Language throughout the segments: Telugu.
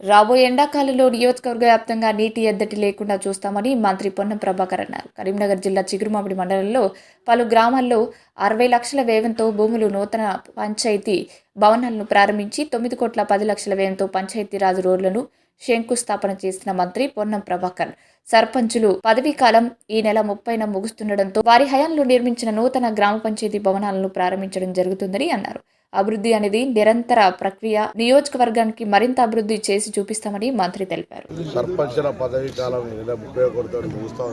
రాబోయే ఎండాకాలంలో నియోజకవర్గ వ్యాప్తంగా నీటి ఎద్దటి లేకుండా చూస్తామని మంత్రి పొన్నం ప్రభాకర్ అన్నారు. కరీంనగర్ జిల్లా చిగురుమామిడి మండలంలో పలు గ్రామాల్లో అరవై లక్షల వ్యయంతో భూములు నూతన పంచాయతీ భవనాలను ప్రారంభించి తొమ్మిది కోట్ల పది లక్షల వ్యయంతో పంచాయతీరాజ్ రోడ్లను శంకుస్థాపన చేసిన మంత్రి పొన్నం ప్రభాకర్. సర్పంచులు పదవీ కాలం ఈ నెల ముప్పైన ముగుస్తుండటంతో వారి హయాంలో నిర్మించిన నూతన గ్రామ పంచాయతీ భవనాలను ప్రారంభించడం జరుగుతుందని అన్నారు. అభివృద్ధి అనేది నిరంతర ప్రక్రియ. నియోజకవర్గానికి మరింత అభివృద్ధి చేసి చూపిస్తామని మంత్రి తెలిపారు. సర్పంచుల పదవీ కాలం ముప్పై ఒకటితో ముగుస్తా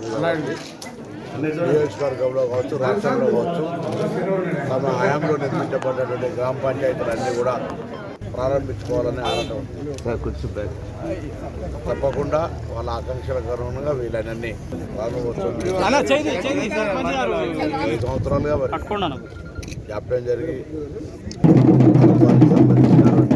నియోజకవర్గంలో కావచ్చు రాష్ట్రంలో కావచ్చు తమ హయాంలో నిర్మించబడినటువంటి గ్రామ పంచాయతీలన్నీ కూడా ప్రారంభించుకోవాలని ఆనందం ఉంది. తప్పకుండా వాళ్ళ ఆకాంక్షలకు అనుగుణంగా వీళ్ళని ప్రారంభోత్సవం సంవత్సరాలుగా మరి. జాప్యం జరిగి సంబంధించినటువంటి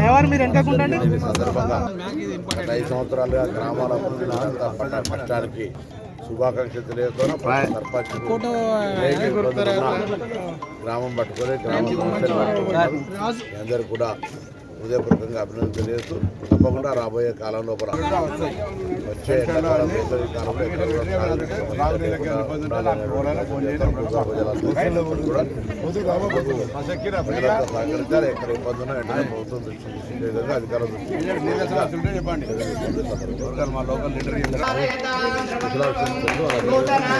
ఎవరు మీరు ఈ సందర్భంగా ఐదు సంవత్సరాలుగా గ్రామాల అభివృద్ధిని పడ్డ కష్టానికి శుభాకాంక్షలు సర్పంచ్ గ్రామం పట్టుకొని గ్రామ అందరూ కూడా హృదయపూర్వకంగా అభినందన తెలియజేస్తూ తప్పకుండా రాబోయే వచ్చే కాలంలో సహకరించాలి. ఎక్కడ ఇబ్బంది ఉన్నా వెంటనే ప్రభుత్వం దృష్టి విధంగా అధికారులు దృష్టి మా లోకల్ లీడర్